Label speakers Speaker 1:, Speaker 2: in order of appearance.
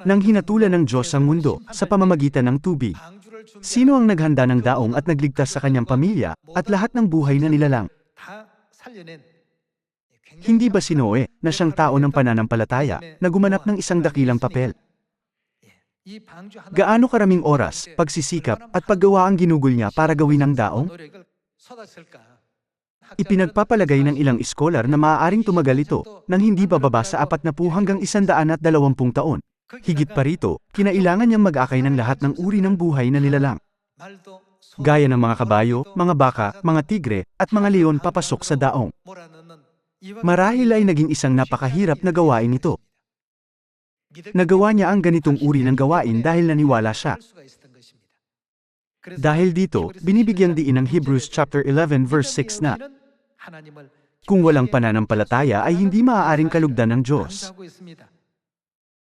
Speaker 1: Nang hinatulan ng Diyos ang mundo sa pamamagitan ng tubig, sino ang naghanda ng daong at nagligtas sa kanyang pamilya at lahat ng buhay na nilalang? Hindi ba si Noe, na siyang tao ng pananampalataya, na gumanap ng isang dakilang papel? Gaano karaming oras, pagsisikap, at paggawa ang ginugol niya para gawin ang daong? Ipinagpapalagay ng ilang iskolar na maaaring tumagal ito, nang hindi bababa sa 40 hanggang 120 taon. Higit pa rito, kinailangan niyang mag-akay ng lahat ng uri ng buhay na nilalang. Gaya ng mga kabayo, mga baka, mga tigre, at mga leon papasok sa daong. Marahil ay naging isang napakahirap na gawain ito. Nagawa niya ang ganitong uri ng gawain dahil naniwala siya. Dahil dito, binibigyang diin ng Hebrews chapter 11 verse 6 na, kung walang pananampalataya ay hindi maaaring kalugdan ng Diyos.